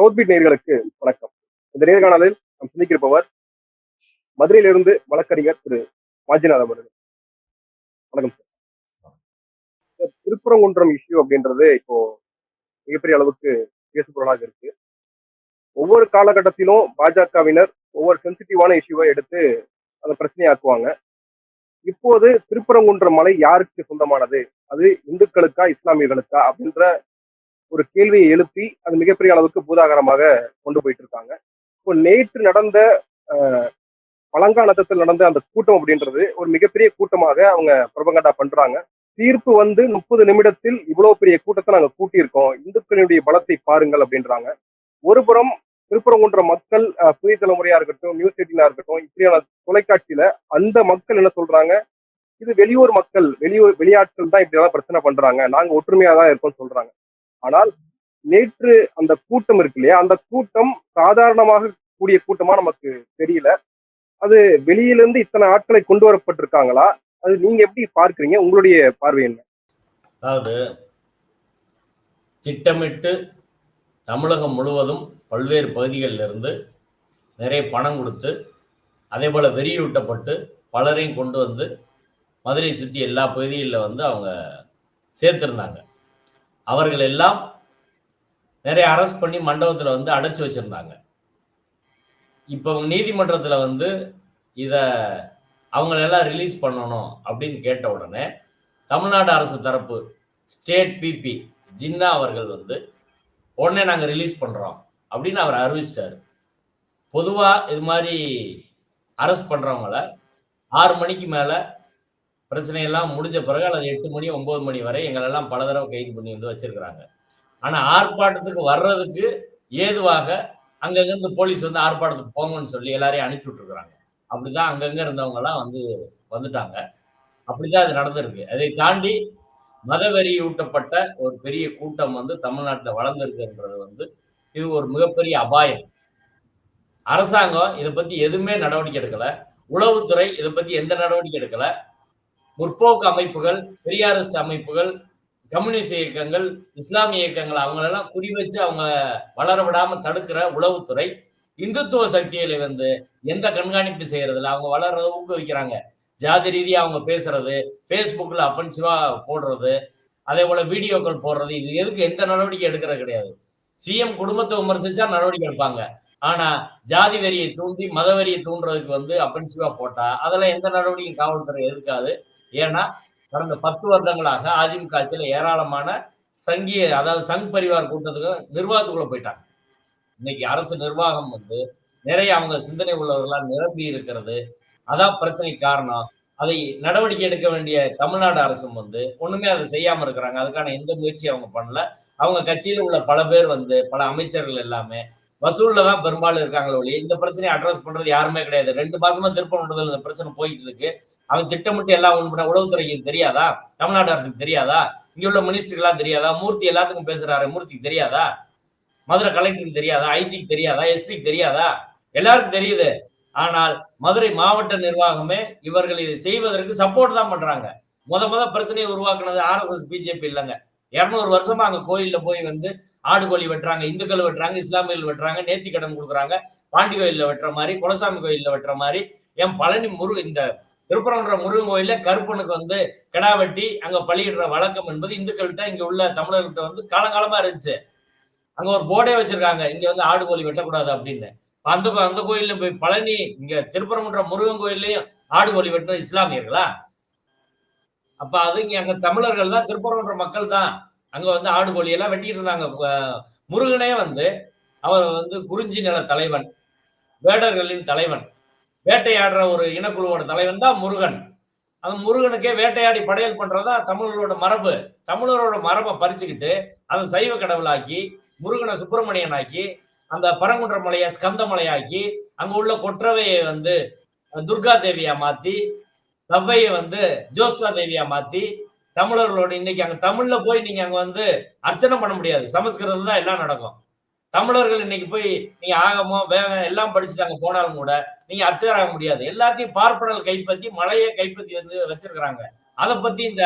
சவுத்பீட் நேர்களுக்கு வணக்கம். இந்த நேர்காணலில் நாம் சந்திக்கிருப்பவர் மதுரையிலிருந்து வழக்கறிஞர் திரு மாஜிநாத் அவர்கள். வணக்கம் சார். திருப்புறங்குன்றம் திருப்பரங்குன்றம் இஷ்யூ அப்படின்றது இப்போ மிகப்பெரிய அளவுக்கு பேசுபொருளாக இருக்கு. ஒவ்வொரு காலகட்டத்திலும் பாஜகவினர் ஒவ்வொரு சென்சிட்டிவான இஷ்யூவை எடுத்து அதை பிரச்சனையாக்குவாங்க. இப்போது திருப்பரங்குன்றம் மலை யாருக்கு சொந்தமானது? அது இந்துக்களுக்கா இஸ்லாமியர்களுக்கா அப்படின்ற ஒரு கேள்வியை எழுப்பி அது மிகப்பெரிய அளவுக்கு பூதாகரமாக கொண்டு போயிட்டு இருக்காங்க இப்போ நேற்று நடந்த பழங்காலத்தில் நடந்த அந்த கூட்டம் அப்படின்றது ஒரு மிகப்பெரிய கூட்டமாக அவங்க பிரபங்கண்டா பண்றாங்க. தீர்ப்பு வந்து முப்பது நிமிடத்தில் இவ்வளவு பெரிய கூட்டத்தை நாங்க கூட்டியிருக்கோம். இந்துக்களினுடைய பலத்தை பாருங்கள் அப்படின்றாங்க. ஒருபுறம் திருப்பரங்குன்ற மக்கள் புதிய தலைமுறையா இருக்கட்டும் நியூஸ் எயிட்டினா இருக்கட்டும் இப்படியான தொலைக்காட்சியில அந்த மக்கள் என்ன சொல்றாங்க? இது வெளியூர் மக்கள் வெளியூர் வெளியாட்கள் தான் இப்படி எல்லாம் பிரச்சனை பண்றாங்க. நாங்க ஒற்றுமையா தான் இருக்கோம்னு சொல்றாங்க. ஆனால் நேற்று அந்த கூட்டம் இருக்கு இல்லையா? அந்த கூட்டம் சாதாரணமாக கூடிய கூட்டமா நமக்கு தெரியல. அது வெளியிலிருந்து இத்தனை ஆட்களை கொண்டு வரப்பட்டிருக்காங்களா? அது நீங்க எப்படி பார்க்கறீங்க? உங்களுடைய பார்வை என்ன? அதாவது திட்டமிட்டு தமிழகம் முழுவதும் பல்வேறு பகுதிகளில் இருந்து நிறைய பணம் கொடுத்து அதே போல் வெறியூட்டப்பட்டு பலரையும் கொண்டு வந்து மதுரை சுற்றி எல்லா பகுதிகளில் வந்து அவங்க சேர்த்துருந்தாங்க. அவர்கள் எல்லாம் நிறைய அரெஸ்ட் பண்ணி மண்டபத்தில் வந்து அடைச்சி வச்சிருந்தாங்க. இப்போ நீதிமன்றத்தில் வந்து இதை அவங்களெல்லாம் ரிலீஸ் பண்ணணும் அப்படின்னு கேட்ட உடனே தமிழ்நாடு அரசு தரப்பு ஸ்டேட் பிபி ஜின்னா அவர்கள் வந்து உடனே நாங்கள் ரிலீஸ் பண்ணுறோம் அப்படின்னு அவர் அறிவிச்சிட்டாரு. பொதுவாக இது மாதிரி அரெஸ்ட் பண்ணுறவங்கள ஆறு மணிக்கு மேலே பிரச்சனையெல்லாம் முடிஞ்ச பிறகு அல்லது எட்டு மணி ஒன்பது மணி வரை எங்களெல்லாம் பல தடவை கைது பண்ணி வந்து வச்சிருக்கிறாங்க. ஆனால் ஆர்ப்பாட்டத்துக்கு வர்றதுக்கு ஏதுவாக அங்கங்கிருந்து போலீஸ் வந்து ஆர்ப்பாட்டத்துக்கு போங்கன்னு சொல்லி எல்லாரையும் அனுப்பிச்சி விட்டுருக்குறாங்க. அப்படிதான் அங்கங்க இருந்தவங்கலாம் வந்து வந்துட்டாங்க. அப்படிதான் அது நடந்திருக்கு. அதை தாண்டி மதவெறி ஊட்டப்பட்ட ஒரு பெரிய கூட்டம் வந்து தமிழ்நாட்டில் வளர்ந்துருக்குன்றது வந்து இது ஒரு மிகப்பெரிய அபாயம். அரசாங்கம் இதை பத்தி எதுவுமே நடவடிக்கை எடுக்கல. உளவுத்துறை இதை பத்தி எந்த நடவடிக்கை எடுக்கல. முற்போக்கு அமைப்புகள் பெரியாரிஸ்ட் அமைப்புகள் கம்யூனிஸ்ட் இயக்கங்கள் இஸ்லாமிய இயக்கங்கள் அவங்களெல்லாம் குறி வச்சு அவங்க வளர விடாம தடுக்கிற உளவுத்துறை இந்துத்துவ சக்திகளை வந்து எந்த கண்காணிப்பு செய்யறதில்ல. அவங்க வளர்றத ஊக்குவிக்கிறாங்க. ஜாதி ரீதியா அவங்க பேசுறது ஃபேஸ்புக்கில் அஃபென்சிவா போடுறது அதே போல வீடியோக்கள் போடுறது இது எதுக்கு எந்த நடவடிக்கை எடுக்கிறது கிடையாது. சிஎம் குடும்பத்தை விமர்சிச்சா நடவடிக்கை எடுப்பாங்க. ஆனா ஜாதி வெறியை தூண்டி மத வரியை தூண்டுறதுக்கு வந்து அஃபென்சிவா போட்டா அதெல்லாம் எந்த நடவடிக்கையும் காவல்துறை எடுக்காது ஏன்னா கடந்த பத்து வருடங்களாக அதிமுக ஆட்சியில் ஏராளமான சங்கிய அதாவது சங் பரிவார் கூட்டத்துக்கு நிர்வாகத்துக்குள்ள போயிட்டாங்க. இன்னைக்கு அரசு நிர்வாகம் வந்து நிறைய அவங்க சிந்தனை உள்ளவர்களால் நிரம்பி இருக்கிறது. அதான் பிரச்சனைக்கு காரணம். அதை நடவடிக்கை எடுக்க வேண்டிய தமிழ்நாடு அரசும் வந்து ஒண்ணுமே அதை செய்யாம இருக்கிறாங்க. அதுக்கான எந்த முயற்சியும் அவங்க பண்ணல. அவங்க கட்சியில உள்ள பல பேர் வந்து பல அமைச்சர்கள் எல்லாமே வசூல்ல தான் பெரும்பாலும் இருக்காங்களே ஒழிய இந்த பிரச்சனையை அட்ரஸ் பண்றது யாருமே கிடையாது. ரெண்டு மாசமா திருப்பணத்தில் இந்த பிரச்சனை போயிட்டு இருக்கு. அவன் திட்டமிட்டு எல்லாம் ஒன்று பண்ண உளவுத்துறைக்கு தெரியாதா? தமிழ்நாடு அரசுக்கு தெரியாதா? இங்க உள்ள மினிஸ்டருக்கெல்லாம் தெரியாதா? மூர்த்தி எல்லாத்துக்கும் பேசுறாரு மூர்த்திக்கு தெரியாதா? மதுரை கலெக்டருக்கு தெரியாதா? ஐஜிக்கு தெரியாதா? எஸ்பிக்கு தெரியாதா? எல்லாருக்கும் தெரியுது. ஆனால் மதுரை மாவட்ட நிர்வாகமே இவர்கள் இதை செய்வதற்கு சப்போர்ட் தான் பண்றாங்க. முத முத பிரச்சனையை உருவாக்குனது ஆர்எஸ்எஸ் பிஜேபி இல்லைங்க. இரநூறு வருஷமா அங்க கோயில்ல போய் வந்து ஆடு கோழி வெட்டுறாங்க இந்துக்கள் வெட்டுறாங்க இஸ்லாமியர்கள் வெட்டுறாங்க நேத்தி கடன் கொடுக்குறாங்க பாண்டி கோயில்ல வெட்டுற மாதிரி குலசாமி கோயில்ல வெட்டுற மாதிரி என் பழனி முரு இந்த திருப்பரங்குன்ற முருகன் கோயில்ல கருப்பனுக்கு வந்து கிடா வெட்டி அங்க பழியிடுற வழக்கம் என்பது இந்துக்கள்கிட்ட இங்க உள்ள தமிழர்கிட்ட வந்து காலங்காலமா இருந்துச்சு. அங்க ஒரு போர்டே வச்சிருக்காங்க இங்க வந்து ஆடு கோழி வெட்டக்கூடாது அப்படின்னு. அந்த கோ- அந்த கோயில்ல போய் பழனி இங்க திருப்பரங்குன்ற முருகன் கோயில்லையும் ஆடு கோழி வெட்டினது இஸ்லாமியர்களா? அப்ப அது அங்க தமிழர்கள் தான் திருப்பரங்குன்ற மக்கள் தான் அங்க வந்து ஆடு கோழி எல்லாம் வெட்டிட்டு இருந்தாங்க. முருகனே வந்து அவர் வந்து குறிஞ்சி நில தலைவன் வேடர்களின் தலைவன். வேட்டையாடுற ஒரு இனக்குழுவோட தலைவன் தான் முருகன். அந்த முருகனுக்கே வேட்டையாடி படையல் பண்றதா தமிழர்களோட மரபு. தமிழரோட மரபை பறிச்சுக்கிட்டு அதை சைவ கடவுளாக்கி முருகனை சுப்பிரமணியன் ஆக்கி அந்த பரங்குன்ற மலையை ஸ்கந்த மலையாக்கி அங்க உள்ள கொற்றவையை வந்து துர்கா தேவியா மாத்தி தவ்வையை வந்து ஜோஸ்டா தேவியா மாத்தி தமிழர்களோட இன்னைக்கு அங்க தமிழ்ல போய் நீங்க அங்க வந்து அர்ச்சனை பண்ண முடியாது. சமஸ்கிருதம் தான் எல்லாம் நடக்கும். தமிழர்கள் இன்னைக்கு போய் நீங்க ஆகமோ வேகம் எல்லாம் படிச்சுட்டு அங்க போனாலும் கூட நீங்க அர்ச்சகர் ஆக முடியாது. எல்லாத்தையும் பார்ப்பனல் கைப்பற்றி மலையை கைப்பற்றி வந்து வச்சிருக்கிறாங்க. அதை பத்தி இந்த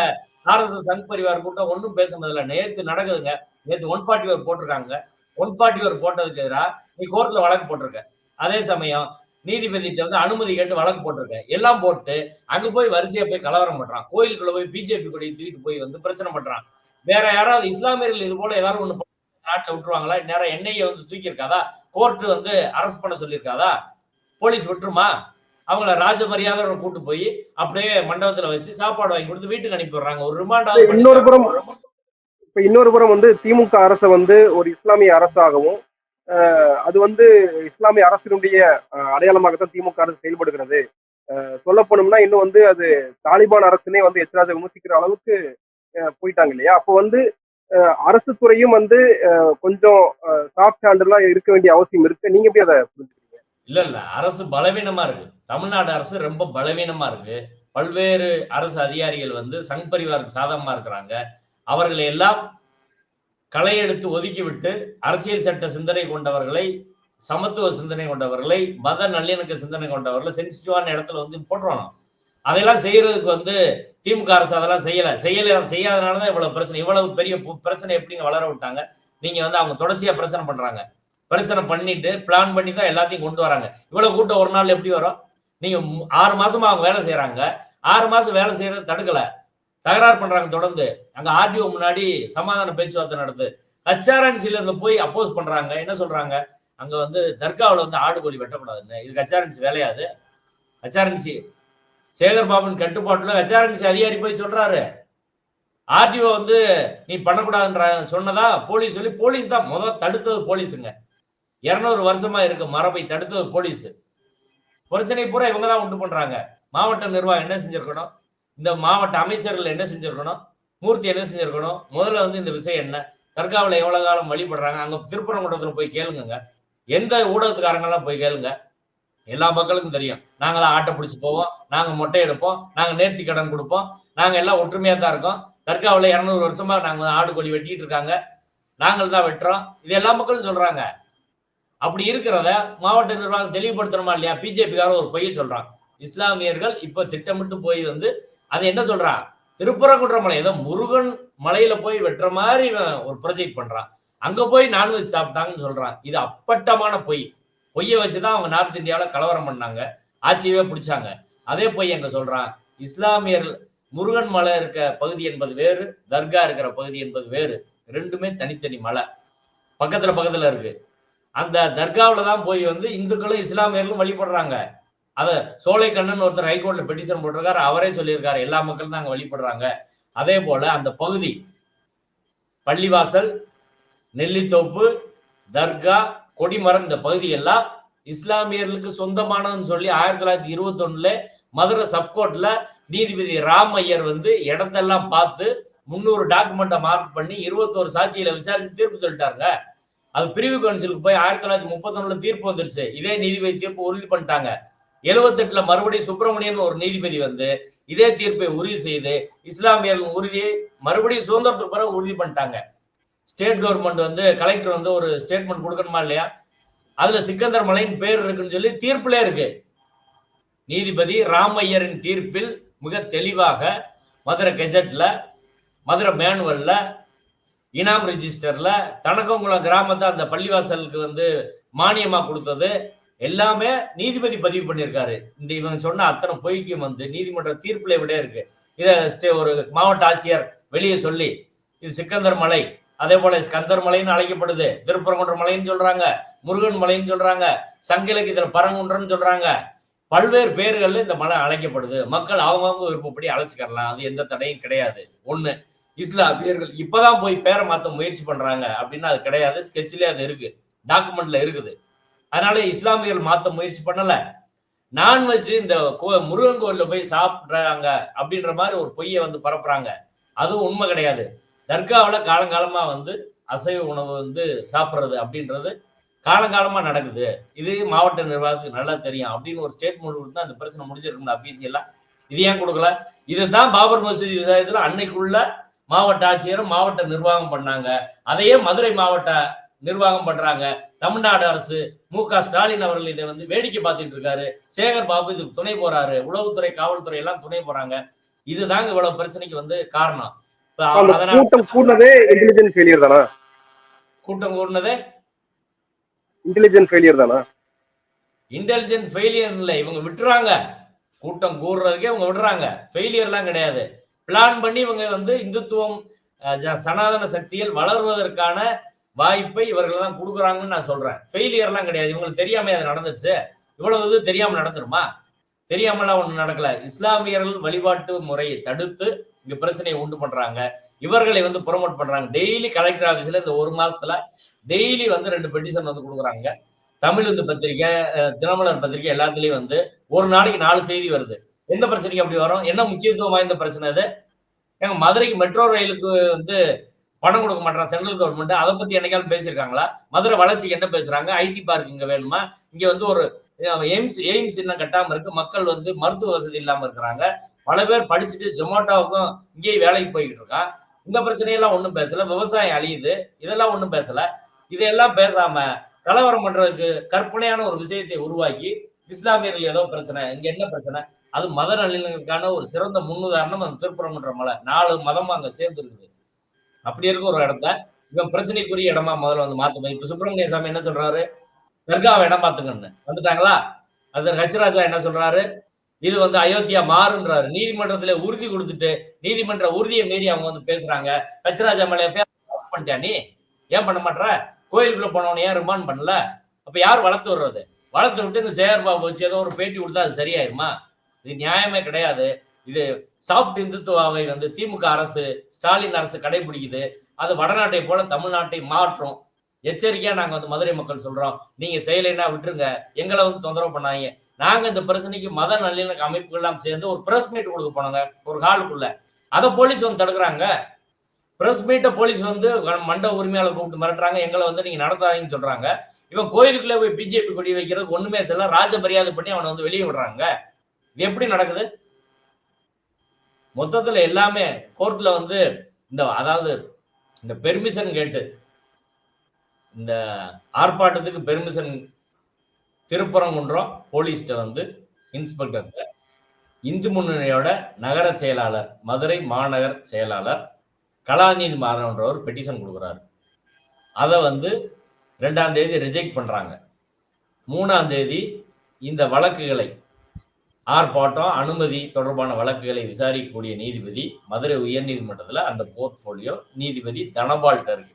ஆர்எஸ்எஸ் சங் பரிவார் கூட்டம் ஒன்றும் பேசுனதில்ல நேற்று நடக்குதுங்க. நேற்று ஒன் ஃபார்ட்டி போட்டிருக்காங்க. ஒன் ஃபார்ட்டி ஒரு போட்டதுக்கு எதிராக நீ கோர்ட்ல வழக்கு போட்டிருக்க. அதே சமயம் நீதிபதிகிட்ட வந்து அனுமதி கேட்டு வழக்கு போட்டிருக்க. எல்லாம் போட்டு அங்க போய் வரிசையா போய் கலவரம் பண்றான். கோயிலுக்குள்ள போய் பிஜேபி கொடி தூக்கிட்டு போய் வந்து பிரச்சனை பண்றான். வேற யாராவது இஸ்லாமியர்கள் இது போல ஏதாவது ஒண்ணு நாட்டில் விட்டுருவாங்களா? நேரம் என்ஐஏ வந்து தூக்கி இருக்காதா கோர்ட் வந்து அரெஸ்ட் பண்ண சொல்லியிருக்காதா? போலீஸ் விட்டுருமா? அவங்கள ராஜ மரியாதையோட கூட்டு போய் அப்படியே மண்டபத்துல வச்சு சாப்பாடு வாங்கி கொடுத்து வீட்டுக்கு அனுப்பி விடுறாங்க. ஒரு ரிமாண்டாவது இன்னொரு புறம் இப்ப இன்னொரு புறம் வந்து திமுக அரசை வந்து ஒரு இஸ்லாமிய அரசாகவும் அது வந்து இஸ்லாமிய அரசினுடைய அடையாளமாகத்தான் திமுக அரசு செயல்படுகிறது. சொல்ல போனோம்னா இன்னும் வந்து அது தாலிபான் அரசுனே வந்து எச்சராஜ விமர்சிக்கிற அளவுக்கு போயிட்டாங்க இல்லையா? அப்போ வந்து அரசு துறையும் வந்து கொஞ்சம் சாஃப்ட் ஹேண்டெல்லாம் இருக்க வேண்டிய அவசியம் இருக்கு. நீங்க எப்படி அதை புரிஞ்சுக்கிறீங்க? இல்ல இல்ல. அரசு பலவீனமா இருக்கு. தமிழ்நாடு அரசு ரொம்ப பலவீனமா இருக்கு. பல்வேறு அரசு அதிகாரிகள் வந்து சங் பரிவாருக்கு சாதகமா இருக்கிறாங்க. அவர்களை எல்லாம் களை எடுத்து ஒதுக்கிவிட்டு அரசியல் சட்ட சிந்தனை கொண்டவர்களை சமத்துவ சிந்தனை கொண்டவர்களை மத நல்லிணக்க சிந்தனை கொண்டவர்களை சென்சிட்டிவான இடத்துல வந்து போட்டுருவாங்க அதெல்லாம் செய்யறதுக்கு வந்து திமுக அரசு அதெல்லாம் செய்யல. செய்யல செய்யாதனாலதான் இவ்வளவு பிரச்சனை இவ்வளவு பெரிய பிரச்சனை எப்படிங்க வளர விட்டாங்க? நீங்க வந்து அவங்க தொடர்ச்சியா பிரச்சனை பண்றாங்க. பிரச்சனை பண்ணிட்டு பிளான் பண்ணி தான் எல்லாத்தையும் கொண்டு வராங்க. இவ்வளவு கூட்டம் ஒரு நாள் எப்படி வரும்? நீங்க ஆறு மாசமா அவங்க வேலை செய்யறாங்க ஆறு மாசம் வேலை செய்யறது தடுக்கல. தகராறு பண்றாங்க தொடர்ந்து. அங்க ஆர்டிஓ முன்னாடி சமாதான பேச்சுவார்த்தை நடத்து கச்சாரன்சில இருந்து போய் அப்போஸ் பண்றாங்க. என்ன சொல்றாங்க? அங்க வந்து தர்காவில் வந்து ஆடு கோழி வெட்டக்கூடாதுன்னு. இது ஹச்ஆர்என்சி வேலையாது. கச்சாரன்சி சேகர் பாபுன் கட்டுப்பாட்டுல ஹச்ஆர்என்சி அதிகாரி போய் சொல்றாரு. ஆர்டிஓ வந்து நீ பண்ணக்கூடாதுன்ற சொன்னதா? போலீஸ் சொல்லி போலீஸ் தான். முதல் தடுத்தது போலீஸுங்க. இருநூறு வருஷமா இருக்க மரபை தடுத்தது போலீஸ். பிரச்சனை பூரா இவங்க தான் உண்டு பண்றாங்க. மாவட்ட நிர்வாகம் என்ன செஞ்சிருக்கணும்? இந்த மாவட்ட அமைச்சர்கள் என்ன செஞ்சிருக்கணும்? மூர்த்தி என்ன செஞ்சிருக்கணும்? முதல்ல வந்து இந்த விஷயம் என்ன? தர்காவில் எவ்வளவு காலம் வழிபடுறாங்க? அங்க திருப்பரங்குன்றத்துல போய் கேளுங்க எந்த ஊடகத்துக்காரங்கெல்லாம் போய் கேளுங்க? எல்லா மக்களுக்கும் தெரியும். நாங்களாம் தான் ஆட்டை பிடிச்சி போவோம். நாங்க மொட்டை எடுப்போம். நாங்க நேர்த்தி கடன் கொடுப்போம். நாங்க எல்லாம் ஒற்றுமையா தான் இருக்கோம். தர்காவில் இரநூறு வருஷமா நாங்க ஆடு கோழி வெட்டிட்டு இருக்காங்க. நாங்கள் தான் வெட்டுறோம். இது எல்லா மக்களும் சொல்றாங்க. அப்படி இருக்கிறத மாவட்ட நிர்வாகம் தெளிவுபடுத்தணுமா இல்லையா? பிஜேபிக்கார ஒரு பொய்ய சொல்றான் இஸ்லாமியர்கள் இப்ப திட்டமிட்டு போய் வந்து அது என்ன சொல்றான் திருப்பரங்குன்ற மலை ஏதோ முருகன் மலையில போய் வெட்டுற மாதிரி ஒரு ப்ரொஜெக்ட் பண்றான். அங்க போய் நான்வெஜ் சாப்பிட்டாங்கன்னு சொல்றான் இது அப்பட்டமான பொய். பொய்யை வச்சுதான் அவங்க நார்த் இந்தியாவில் கலவரம் பண்ணாங்க. ஆட்சியவே பிடிச்சாங்க. அதே பொய் எங்க சொல்றான் இஸ்லாமியர்கள் முருகன் மலை இருக்க பகுதி என்பது வேறு தர்கா இருக்கிற பகுதி என்பது வேறு. ரெண்டுமே தனித்தனி மலை. பக்கத்துல பக்கத்துல இருக்கு. அந்த தர்காவில் தான் போய் வந்து இந்துக்களும் இஸ்லாமியர்களும் வழிபடுறாங்க. அத சோலைக்கண்ணன் ஒருத்தர் ஹைகோர்ட்ல பெட்டிஷன் போட்டிருக்காரு அவரே சொல்லியிருக்காரு. எல்லா மக்களும் தான் அங்க வழிபடுறாங்க. அதே போல அந்த பகுதி பள்ளிவாசல் நெல்லித்தோப்பு தர்கா கொடிமரம் இந்த பகுதி எல்லாம் இஸ்லாமியர்களுக்கு சொந்தமானதுன்னு சொல்லி ஆயிரத்தி தொள்ளாயிரத்தி இருபத்தி ஒண்ணுல மதுரை சப்கோர்ட்ல நீதிபதி ராம் ஐயர் வந்து இடத்தெல்லாம் பார்த்து முன்னூறு டாக்குமெண்ட்டை மார்க் பண்ணி இருபத்தோரு சாட்சியில விசாரிச்சு தீர்ப்பு சொல்லிட்டாருங்க. அது பிரிவு கவுன்சிலுக்கு போய் ஆயிரத்தி தொள்ளாயிரத்தி முப்பத்தொன்னுல தீர்ப்பு வந்துருச்சு. இதே நீதிபதி தீர்ப்பு உறுதி பண்ணிட்டாங்க. எழுவத்தெட்டுல மறுபடியும் சுப்பிரமணியன் ஒரு நீதிபதி வந்து இதே தீர்ப்பை உறுதி செய்து இஸ்லாமியர்கள் உறுதியை மறுபடியும் சுதந்திரத்துக்கு பிறகு உறுதி பண்ணிட்டாங்க. ஸ்டேட் கவர்மெண்ட் வந்து கலெக்டர் வந்து ஒரு ஸ்டேட்மெண்ட் கொடுக்கணுமா இல்லையா? அதுல சிக்கந்தர் மலையின் பேர் இருக்குன்னு சொல்லி தீர்ப்புல இருக்கு. நீதிபதி ராமையரின் தீர்ப்பில் மிக தெளிவாக மதுரை கெஜெட்ல மதுரை மேனுவல்ல இனாம் ரிஜிஸ்டர்ல தனக்கங்குளம் கிராமத்தை அந்த பள்ளிவாசலுக்கு வந்து மானியமா கொடுத்தது. எல்லாமே நீதிபதி பதிவு பண்ணியிருக்காரு. இந்த இவங்க சொன்ன அத்தனை பொய்க்கும் வந்து நீதிமன்ற தீர்ப்புல விட இருக்கு. இதை ஒரு மாவட்ட ஆட்சியர் வெளியே சொல்லி இது சிக்கந்தர் மலை அதே போல ஸ்கந்தர் மலைன்னு அழைக்கப்படுது. திருப்பரங்குன்ற மலைன்னு சொல்றாங்க முருகன் மலைன்னு சொல்றாங்க சங்கிலக்கு இதுல பரங்குன்றன்னு சொல்றாங்க. பல்வேறு பேர்கள்ல இந்த மலை அழைக்கப்படுது. மக்கள் அவங்கவுங்க விருப்பப்படி அழைச்சிக்கலாம் அது எந்த தடையும் கிடையாது. ஒண்ணு இஸ்லாமியர்கள் இப்பதான் போய் பேரை மாத்த முயற்சி பண்றாங்க. அப்படின்னா அது கிடையாது. ஸ்கெட்ச்லயே அது இருக்கு. டாக்குமெண்ட்ல இருக்குது. அதனால இஸ்லாமியர்கள் மாத்த முயற்சி பண்ணல. நான் வச்சு இந்த கோ- முருகன் கோயிலில் போய் சாப்பிடுறாங்க அப்படின்ற மாதிரி ஒரு பொய்யை வந்து பரப்புறாங்க. அதுவும் உண்மை கிடையாது. தர்காவில் காலங்காலமா வந்து அசைவ உணவு வந்து சாப்பிட்றது அப்படின்றது காலங்காலமா நடக்குது. இது மாவட்ட நிர்வாகத்துக்கு நல்லா தெரியும் அப்படின்னு ஒரு ஸ்டேட்மெண்ட் கொடுத்தா அந்த பிரச்சனை முடிஞ்சிருக்கும் அபிஷியலா இது ஏன் கொடுக்கல? இதுதான் பாபர் மசூதி விசாரத்துல அன்னைக்குள்ள மாவட்ட ஆட்சியரும் மாவட்ட நிர்வாகம் பண்ணாங்க. அதையே மதுரை மாவட்ட நிர்வாகம் பண்றாங்க. தமிழ்நாடு அரசு மு க ஸ்டாலின் அவர்கள் இதை வந்து வேடிக்கை பார்த்துட்டு இருக்காரு. சேகர் பாபு இதுக்கு துணை போறாரு. உளவுத்துறை காவல்துறை எல்லாம் துணை போறாங்க. இதுதாங்க இவ்வளவு பிரச்சனைக்கு வந்து காரணம். கூட்டம் கூடவே இன்டெலிஜென்ஸ் ஃபெயிலியர் தானா? கூட்டம் கூடினதே? இன்டெலிஜென்ட் ஃபெயிலியர் தானா? இன்டெலிஜென்ட் ஃபெயிலியர் இல்லை. இவங்க விட்டுறாங்க. கூட்டம் கூடுறதுக்கே இவங்க விடுறாங்க ஃபெயிலியர்லாம் கிடையாது. பிளான் பண்ணி இவங்க வந்து இந்துத்துவம் சனாதன சக்திகள் வளர்வதற்கான வாய்ப்பை இவர்கள் தான் கொடுக்குறாங்கன்னு நான் சொல்றேன். ஃபெயிலியர்லாம் கிடையாது. இவங்களுக்கு தெரியாம அது நடந்துச்சு இவ்வளவு இது தெரியாம நடந்துருமா? தெரியாமலாம் ஒண்ணு நடக்கல. இஸ்லாமியர்கள் வழிபாட்டு முறையை தடுத்து இங்க பிரச்சனையை உண்டு பண்றாங்க. இவர்களை வந்து ப்ரொமோட் பண்றாங்க. டெய்லி கலெக்டர் ஆபீஸ்ல இந்த ஒரு மாசத்துல டெய்லி வந்து ரெண்டு பெட்டிஷன் வந்து கொடுக்குறாங்க. தமிழ் வந்து பத்திரிக்கை தினமலர் பத்திரிக்கை எல்லாத்துலயும் வந்து ஒரு நாளைக்கு நாலு செய்தி வருது. எந்த பிரச்சனைக்கு அப்படி வரும்? என்ன முக்கியத்துவம் வாய்ந்த பிரச்சனை அது? ஏங்க மதுரைக்கு மெட்ரோ ரயிலுக்கு வந்து பணம் கொடுக்க மாட்டாங்க சென்ட்ரல் கவர்மெண்ட் அதை பத்தி என்னைக்காலும் பேசியிருக்காங்களா? மதுரை வளர்ச்சிக்கு என்ன பேசுறாங்க? ஐடி பார்க் இங்க வேணுமா? இங்க வந்து ஒரு எய்ம்ஸ் எய்ம்ஸ் இன்னும் கட்டாம இருக்கு. மக்கள் வந்து மருத்துவ வசதி இல்லாம இருக்கிறாங்க. பல பேர் படிச்சுட்டு ஜொமேட்டோவுக்கும் இங்கேயே வேலைக்கு போய்கிட்டு இருக்கான். இந்த பிரச்சனையெல்லாம் ஒன்றும் பேசல. விவசாயம் அழியுது. இதெல்லாம் ஒன்றும் பேசல. இதையெல்லாம் பேசாம கலவரம் பண்றதுக்கு கற்பனையான ஒரு விஷயத்தை உருவாக்கி இஸ்லாமியர்கள் ஏதோ பிரச்சனை இங்க என்ன பிரச்சனை? அது மத நல்லிணக்கத்துக்கான ஒரு சிறந்த முன்னுதாரணம் அந்த திருப்பரங்குன்ற மலை. நாலு மதமும் அங்க சேர்ந்து இருக்குது அப்படி இருக்க ஒரு இடத்த. இவன் பிரச்சனைக்குரிய இடமா முதல்ல வந்து மாத்தணும் இப்ப சுப்பிரமணிய சாமி என்ன சொல்றாரு? தர்காவை இடம் மாத்துங்கன்னு. வந்துட்டாங்களா? அதன் ஹச்சராஜா என்ன சொல்றாரு? இது வந்து அயோத்தியா மாறுன்றாரு. நீதிமன்றத்துல உறுதி கொடுத்துட்டு நீதிமன்ற உறுதியை மீறி அவங்க வந்து பேசுறாங்க. ஹச்சராஜா மேல FIR பண்ணிட்டியா நீ? ஏன் பண்ண மாட்ற? கோயிலுக்குள்ள போனவன ஏன் ரிமாண்ட் பண்ணல? அப்ப யார் வளர்த்து வர்றது? வளர்த்து விட்டு இந்த சேகர் பாபு வச்சு ஏதோ ஒரு பேட்டி கொடுத்தா அது சரியாயிருமா? இது நியாயமே கிடையாது. இது சாஃப்ட் இந்துத்துவாவை வந்து திமுக அரசு ஸ்டாலின் அரசு கடைபிடிக்குது. அது வடநாட்டை போல தமிழ்நாட்டை மாற்றும். எச்சரிக்கையா நாங்க வந்து மதுரை மக்கள் சொல்றோம். நீங்க செய்யலைன்னா விட்டுருங்க. எங்களை வந்து தொந்தரவு பண்ணாங்க நாங்க இந்த பிரச்சனைக்கு மத நல்லிணக்க அமைப்புகள் எல்லாம் சேர்ந்து ஒரு பிரஸ் மீட் கொடுக்க போனோங்க. ஒரு ஹாலுக்குள்ள. அதை போலீஸ் வந்து தடுக்கிறாங்க. பிரஸ் மீட்டை போலீஸ் வந்து மண்ட உரிமையாளர் கூப்பிட்டு மிரட்டுறாங்க. எங்களை வந்து நீங்க நடத்தாதீங்கன்னு சொல்றாங்க. இவன் கோயிலுக்குள்ள போய் பிஜேபி கொடி வைக்கிறது ஒண்ணுமே செல்ல ராஜ மரியாதை பண்ணி அவனை வந்து வெளியே விடுறாங்க. இது எப்படி நடக்குது? மொத்தத்துல எல்லாமே கோர்ட்ல வந்து இந்த அதாவது இந்த பெர்மிஷன் கேட்டு இந்த ஆர்ப்பாட்டத்துக்கு பெர்மிஷன் திருப்பரங்குன்றம் போலீஸ்கிட்ட வந்து இன்ஸ்பெக்டர் இந்து முன்னணியோட நகர செயலாளர் மதுரை மாநகர் செயலாளர் கலாநிதி மாறன்றவர் பெட்டிஷன் கொடுக்குறாரு. அதை வந்து ரெண்டாம் தேதி ரிஜெக்ட் பண்றாங்க. மூணாம் தேதி இந்த வழக்குகளை ஆர்ப்பாட்டம் அனுமதி தொடர்பான வழக்குகளை விசாரிக்கக்கூடிய நீதிபதி மதுரை உயர்நீதிமன்றத்தில் அந்த போர்ட்ஃபோலியோ நீதிபதி தனபால்கிட்ட இருக்கு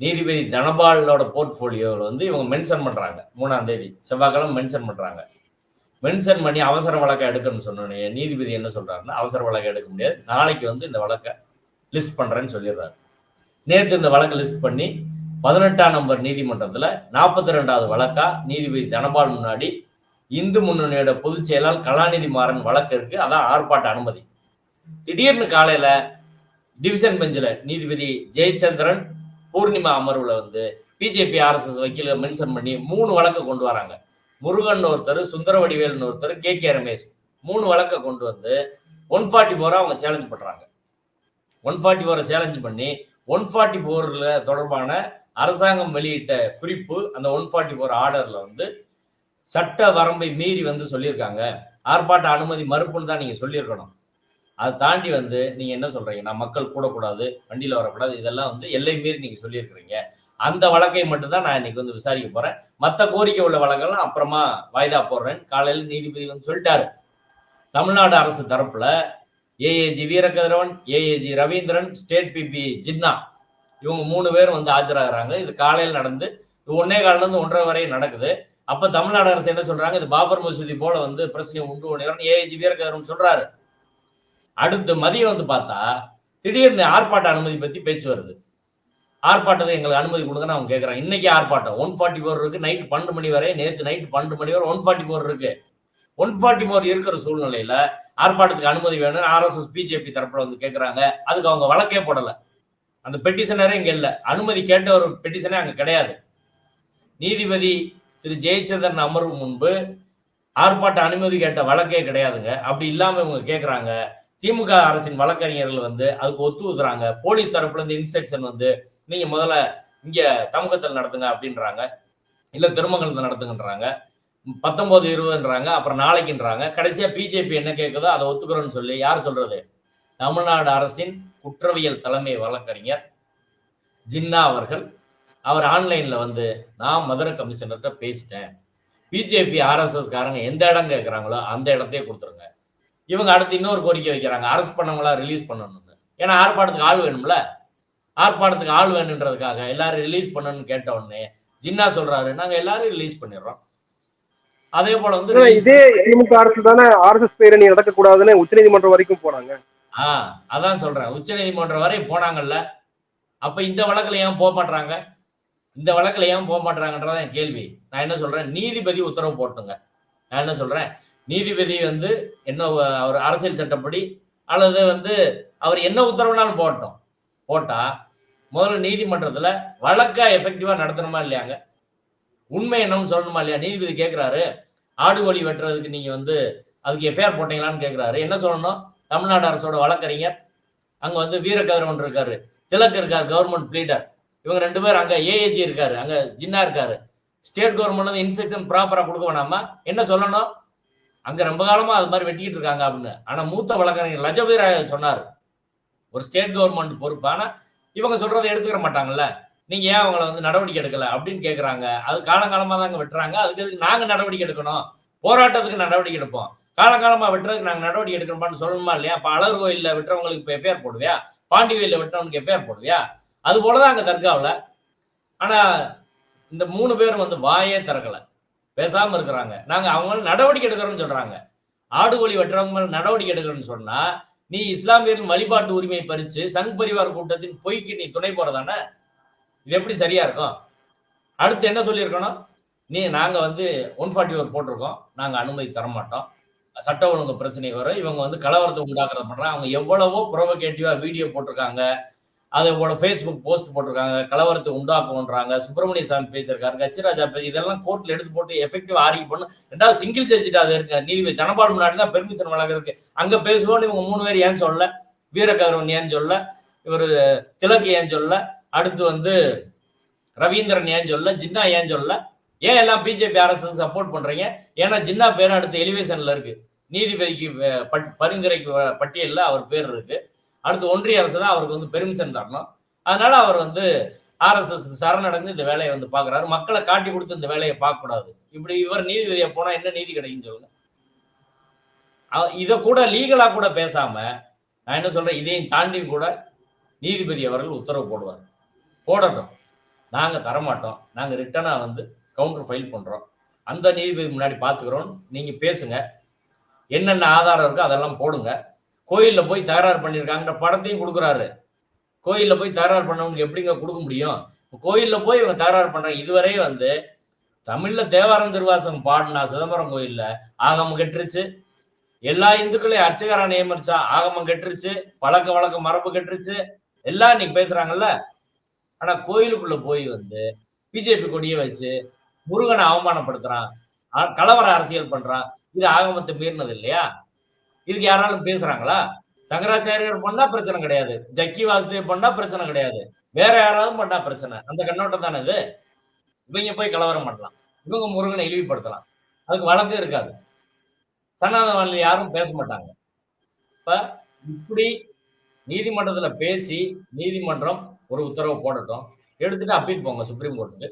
நீதிபதி தனபாலோட போர்ட்ஃபோலியோவில் வந்து இவங்க மென்ஷன் பண்ணுறாங்க மூணாம் தேதி செவ்வாய்க்கிழமை மென்ஷன் பண்ணுறாங்க மென்ஷன் பண்ணி அவசர வழக்கை எடுக்கணும்னு சொன்னோன்னே நீதிபதி என்ன சொல்கிறாருன்னா அவசர வழக்கை எடுக்க முடியாது. நாளைக்கு வந்து இந்த வழக்கை லிஸ்ட் பண்ணுறேன்னு சொல்லிடுறாரு. நேற்று இந்த வழக்கை லிஸ்ட் பண்ணி பதினெட்டாம் நம்பர் நீதிமன்றத்தில் நாற்பத்தி ரெண்டாவது வழக்கா நீதிபதி தனபால் முன்னாடி இந்து முன்னணியோட பொதுச் செயலாளர் கலாநிதி மாறன் வழக்கு இருக்கு. அதான் ஆர்ப்பாட்ட அனுமதி. திடீர்னு காலையில டிவிஷன் பெஞ்சில் நீதிபதி ஜெயச்சந்திரன் பூர்ணிமா அமர்வுல வந்து பிஜேபி ஆர்எஸ்எஸ் வக்கீல மென்ஷன் பண்ணி மூணு வழக்கை கொண்டு வராங்க. முருகன் ஒருத்தர் சுந்தர வடிவேல்னு ஒருத்தர் கே. கே. ரமேஷ் மூணு வழக்கை கொண்டு வந்து ஒன் ஃபார்ட்டி ஃபோரை அவங்க சேலஞ்ச் பண்றாங்க. ஒன் ஃபார்ட்டி ஃபோரை சேலஞ்ச் பண்ணி ஒன் ஃபார்ட்டி ஃபோர்ல தொடர்பான அரசாங்கம் வெளியிட்ட குறிப்பு அந்த ஒன் ஃபார்ட்டி ஃபோர் ஆர்டர்ல வந்து சட்ட வரம்பை மீறி வந்து சொல்லியிருக்காங்க. ஆர்ப்பாட்ட அனுமதி மறுப்புன்னு தான் நீங்க சொல்லியிருக்கணும். அதை தாண்டி வந்து நீங்க என்ன சொல்றீங்க? நான் மக்கள் கூடக்கூடாது வண்டியில வரக்கூடாது இதெல்லாம் வந்து எல்லை மீறி நீங்க சொல்லியிருக்கிறீங்க. அந்த வழக்கை மட்டும்தான் நான் இன்னைக்கு வந்து விசாரிக்க போறேன். மற்ற கோரிக்கை உள்ள வழக்கெல்லாம் அப்புறமா வாய்தா போடுறேன். காலையில் நீதிபதி வந்து சொல்லிட்டாரு. தமிழ்நாடு அரசு தரப்புல AAG Veerakathiravan AAG Ravindran state PP Jinnah இவங்க மூணு பேர் வந்து ஆஜராகிறாங்க. இது காலையில் நடந்து இது ஒன்னே காலிலிருந்து ஒன்றரை வரை நடக்குது. அப்ப தமிழ்நாடு அரசு என்ன சொல்றாங்க? இது பாபர் மசூதி போல வந்து பிரச்சனையை உண்டு பண்ணுகிறோம் ஏஐஜி வீரகதிரவன் சொல்றாரு. அடுத்து மதியம் வந்து பார்த்தா திடீர்னு ஆர்ப்பாட்ட அனுமதி பத்தி பேச்சு வருது. ஆர்ப்பாட்டத்தை எங்களுக்கு அனுமதி கொடுங்கன்னு அவங்க கேட்கறாங்க இன்னைக்கு ஆர்ப்பாட்டம். ஒன் ஃபார்ட்டி ஃபோர் இருக்கு. நைட் பன்னெண்டு மணி வரை நேற்று நைட் பன்னெண்டு மணி வரை ஒன் ஃபார்ட்டி ஃபோர் இருக்கு. ஒன் ஃபார்ட்டி ஃபோர் இருக்கிற சூழ்நிலையில ஆர்ப்பாட்டத்துக்கு அனுமதி வேணும்னு ஆர்எஸ்எஸ் பிஜேபி தரப்புல வந்து கேட்கறாங்க அதுக்கு அவங்க வழக்கே போடல. அந்த பெட்டிஷனரே இங்க இல்லை. அனுமதி கேட்ட ஒரு பெட்டிஷனே அங்க கிடையாது. நீதிபதி திரு ஜெயச்சந்திரன் அமர்வு முன்பு ஆர்ப்பாட்ட அனுமதி கேட்ட வழக்கே கிடையாதுங்க. அப்படி இல்லாம இவங்க கேட்கறாங்க திமுக அரசின் வழக்கறிஞர்கள் வந்து அதுக்கு ஒத்து ஊதுறாங்க போலீஸ் தரப்புல இருந்து இன்ஸ்ட்ரக்ஷன் வந்து நீங்க முதல்ல இங்க தமுகத்தில் நடத்துங்க அப்படின்றாங்க. இல்ல திருமங்கலத்தில் நடத்துங்கன்றாங்க. பத்தொன்பது இருபதுன்றாங்க. அப்புறம் நாளைக்குன்றாங்க. கடைசியா பிஜேபி என்ன கேட்குதோ அதை ஒத்துக்கிறோம்னு சொல்லி யார் சொல்றது? தமிழ்நாடு அரசின் குற்றவியல் தலைமை வழக்கறிஞர் ஜின்னா அவர்கள். அவர் ஆன்லைன்ல வந்து நான் மதுரை கமிஷனர்கிட்ட பேசிட்டேன். பிஜேபி ஆர்எஸ்எஸ் காரங்க எந்த இடம் கேட்குறாங்களோ அந்த இடத்தையே கொடுத்துருங்க. இவங்க அடுத்து இன்னொரு கோரிக்கை வைக்கிறாங்க. அரெஸ்ட் பண்ணவங்களா ரிலீஸ் பண்ணணும்னு. ஏன்னா ஆர்ப்பாட்டத்துக்கு ஆள் வேணும்ல. ஆர்ப்பாட்டத்துக்கு ஆள் வேணுன்றதுக்காக எல்லாரும் ரிலீஸ் பண்ணணும்னு கேட்ட உடனே ஜின்னா சொல்றாரு நாங்க எல்லாரும் ரிலீஸ் பண்ணிடுறோம். அதே போல வந்து இதே திமுக அரசு தானே ஆர்எஸ்எஸ் பேரணி நடக்கக்கூடாதுன்னு உச்சநீதிமன்றம் வரைக்கும் போனாங்க. ஆ அதான் சொல்றேன். உச்சநீதிமன்றம் வரை போனாங்கல்ல. அப்ப இந்த வழக்குல ஏன் போக மாட்டாங்க இந்த வழக்குல ஏன் போக மாட்டாங்கன்றதான் என் கேள்வி. நான் என்ன சொல்றேன்? நீதிபதி உத்தரவு போட்டுங்க. நான் என்ன சொல்றேன்? நீதிபதி வந்து என்ன அவர் அரசியல் சட்டப்படி அல்லது வந்து அவர் என்ன உத்தரவுனாலும் போட்டோம். போட்டா முதல்ல நீதிமன்றத்துல வழக்கா எஃபெக்டிவா நடத்தணுமா இல்லையாங்க? உண்மை என்னன்னு சொல்லணுமா இல்லையா? நீதிபதி கேட்கிறாரு ஆடு வழி வெட்டுறதுக்கு நீங்க வந்து அதுக்கு எஃப்ஐஆர் போட்டீங்களான்னு கேட்கிறாரு என்ன சொல்லணும்? தமிழ்நாடு அரசோட வழக்கறிஞர் அங்க வந்து வீரகதிரவன் இருக்காரு. திலக் இருக்கார் கவர்மெண்ட் பிளீடர் இவங்க ரெண்டு பேர் அங்க ஏஏஜி இருக்காரு அங்க ஜின்னா இருக்காரு. ஸ்டேட் கவர்மெண்ட் வந்து இன்ஸ்ட்ரக்ஷன் ப்ராப்பரா கொடுக்க வேணாமா? என்ன சொல்லணும்? அங்க ரொம்ப காலமா அது மாதிரி வெட்டிக்கிட்டு இருக்காங்க அப்படின்னு ஆனா மூத்த வழக்கறிஞர் லஜபதி ராய் சொன்னார். ஒரு ஸ்டேட் கவர்மெண்ட் பொறுப்பு. இவங்க சொல்றதை எடுத்துக்கிற மாட்டாங்கல்ல? நீங்க ஏன் அவங்கள வந்து நடவடிக்கை எடுக்கல? அப்படின்னு கேக்குறாங்க. அது காலங்காலமா தாங்க வெட்டுறாங்க. அதுக்கு அதுக்கு நாங்க நடவடிக்கை எடுக்கணும்? போராட்டத்துக்கு நடவடிக்கை எடுப்போம். காலங்காலமா வெட்டுறதுக்கு நாங்க நடவடிக்கை எடுக்கணுமான்னு சொல்லணுமா இல்லையா? இப்ப அழகு கோயில்ல விட்டுறவங்களுக்கு இப்ப எஃப்ஐஆர் போடுவியா? பாண்டிவேலில் கோயில்ல உனக்கு எஃப்ஐஆர் போடுவியா? அது போலதான் அங்க தர்காவில். ஆனா இந்த மூணு பேரும் வந்து வாயே திறக்கல. பேசாம இருக்கிறாங்க. நாங்க அவங்க நடவடிக்கை எடுக்கிறோம்னு சொல்றாங்க. ஆடு கோழி வெட்டுறவங்க மேல நடவடிக்கை எடுக்கிறோம்னு சொன்னா நீ இஸ்லாமியர்கள் வழிபாட்டு உரிமையை பறிச்சு சங் பரிவார் கூட்டத்தின் பொய்க்கு நீ துணை போறதானே இது எப்படி சரியா இருக்கும்? அடுத்து என்ன சொல்லியிருக்கணும்? நீ நாங்க வந்து ஒன் ஃபார்ட்டி ஒர் போட்டிருக்கோம். நாங்க அனுமதி தர மாட்டோம் சட்ட ஒழுங்கு பிரச்சனை வரும். இவங்க வந்து கலவரத்தை உண்டாக்குறது பண்றாங்க. அவங்க எவ்வளவோ ப்ரொவகேட்டிவா வீடியோ போட்டிருக்காங்க. அதை போல ஃபேஸ்புக் போஸ்ட் போட்டிருக்காங்க. கலவரத்தை உண்டாக்குன்றாங்க சுப்பிரமணிய சாமி பேசியிருக்காரு. கச்சிராஜா பேசி இதெல்லாம் கோர்ட்ல எடுத்து போட்டு எஃபெக்டிவ் ஆர்கியூ பண்ணும் ரெண்டாவது சிங்கிள் ஜட்ஜிட்டு அது இருக்கு. நீதிபதி தனபால் முன்னாடி தான் பெர்மிஷன் வழக்கு இருக்கு. அங்க பேசுவோன்னு இவங்க மூணு பேர் ஏன் சொல்ல வீரகதிரவன் ஏன் சொல்ல இவர் திலக் ஏன் சொல்ல அடுத்து வந்து ரவீந்திரன் ஏன் சொல்ல ஜின்னா ஏன் சொல்ல ஏன் எல்லாம் பிஜேபி அரசு சப்போர்ட் பண்றீங்க? ஏன்னா ஜின்னா பேர் அடுத்த எலிவேஷன்ல இருக்கு. நீதிபதிக்கு பரிந்துரைக்கு பட்டியலில் அவர் பேர் இருக்கு. அடுத்து ஒன்றிய அரசு தான் அவருக்கு வந்து பெர்மிஷன் தரணும். அதனால அவர் வந்து ஆர்எஸ்எஸ்க்கு சரணடைந்து இந்த வேலையை வந்து பார்க்குறாரு மக்களை காட்டி கொடுத்து இந்த வேலையை பார்க்கக்கூடாது. இப்படி இவர் நீதிபதியை போனால் என்ன நீதி கிடைக்குன்னு சொல்லுங்க. இதை கூட லீகலாக கூட பேசாம நான் என்ன சொல்றேன் இதையும் தாண்டி கூட நீதிபதி அவர்கள் உத்தரவு போடுவார். போடட்டும். நாங்கள் தரமாட்டோம். நாங்கள் ரிட்டனாக வந்து கவுண்டர் ஃபைல் பண்ணுறோம் அந்த நீதிபதி முன்னாடி பார்த்துக்கிறோம். நீங்கள் பேசுங்க. என்னென்ன ஆதாரம் இருக்கோ அதெல்லாம் போடுங்க. கோயிலில் போய் தகராறு பண்ணியிருக்காங்கன்ற படத்தையும் கொடுக்குறாரு. கோயிலில் போய் தகராறு பண்ணவங்களுக்கு எப்படிங்க கொடுக்க முடியும்? கோயிலில் போய் இவங்க தகராறு பண்ணுறாங்க இதுவரை வந்து தமிழில் தேவாரம் திருவாசகம் பாடினா சிதம்பரம் கோயிலில் ஆகமம் கெட்டுருச்சு. எல்லா இந்துக்களையும் அர்ச்சகரா நியமிச்சா ஆகமம் கெட்டுருச்சு. பழக்க வழக்க மரபு கெட்டுருச்சு. எல்லாம் இன்னைக்கு பேசுறாங்கல்ல. ஆனா கோயிலுக்குள்ள போய் வந்து பிஜேபி கொடியை வச்சு முருகனை அவமானப்படுத்துறான். கலவர அரசியல் பண்றான். இது ஆகமத்தை மீறினது இல்லையா? இதுக்கு யாராலும் பேசுறாங்களா? சங்கராச்சாரியர் பண்ணா பிரச்சனை கிடையாது. ஜக்கி வாசுதேவ் பண்ணா பிரச்சனை கிடையாது. வேற யாராவது பண்ணா பிரச்சனை. அந்த கண்ணோட்டம் தானே இது? இவங்க போய் கலவரம் பண்ணலாம். இவங்க முருகனை இழிவுபடுத்தலாம். அதுக்கு வழக்கு இருக்காது. சனாதன யாரும் பேச மாட்டாங்க. இப்ப இப்படி நீதிமன்றத்துல பேசி நீதிமன்றம் ஒரு உத்தரவு போடட்டும். எடுத்துட்டு அப்பீல் போங்க சுப்ரீம் கோர்ட்டுக்கு.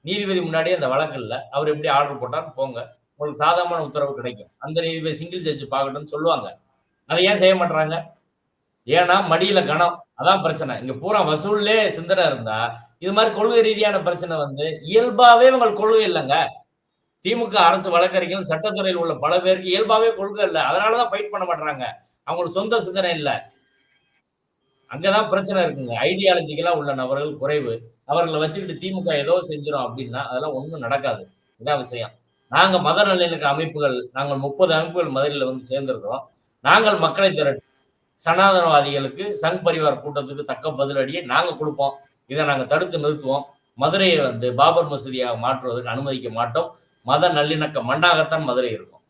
நீதிபதி முன்னாடியே அந்த வழக்கு இல்லை. அவர் எப்படி ஆர்டர் போட்டார்? போங்க. உங்களுக்கு சாதகமான உத்தரவு கிடைக்கும். அந்த நீதிபதி சிங்கிள் ஜட்ஜ் பார்க்கட்டும்னு சொல்லுவாங்க. அதை ஏன் செய்ய மாட்டாங்க ஏன்னா மடியில கணம். அதான் பிரச்சனை. இங்க பூரா வசூல்லே சிந்தனை இருந்தா இது மாதிரி கொள்கை ரீதியான பிரச்சனை வந்து இயல்பாவே உங்களுக்கு கொள்கை இல்லைங்க. திமுக அரசு வழக்கறிஞர்கள் சட்டத்துறையில் உள்ள பல பேருக்கு இயல்பாவே கொள்கை இல்லை. அதனாலதான் ஃபைட் பண்ண மாட்டாங்க அவங்களுக்கு சொந்த சிந்தனை இல்லை. அங்கதான் பிரச்சனை இருக்குங்க. ஐடியாலஜிக்கலா உள்ள நபர்கள் குறைவு. அவர்களை வச்சுக்கிட்டு திமுக ஏதோ செஞ்சிடும் அப்படின்னா அதெல்லாம் ஒண்ணும் நடக்காது. இதான் விஷயம். நாங்க மத நல்லிணக்க அமைப்புகள் நாங்கள் முப்பது அமைப்புகள் மதுரையில வந்து சேர்ந்திருக்கிறோம். நாங்கள் மக்களை திரட்டி சனாதனவாதிகளுக்கு சங் பரிவார் கூட்டத்துக்கு தக்க பதிலடியை நாங்க கொடுப்போம். இதை நாங்க தடுத்து நிறுத்துவோம். மதுரையை வந்து பாபர் மசூதியாக மாற்றுவதற்கு அனுமதிக்க மாட்டோம். மத நல்லிணக்க மண்டாகத்தான் மதுரை இருக்கும்.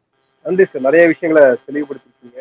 நன்றி சார். நிறைய விஷயங்களை தெளிவுபடுத்திருக்கீங்க.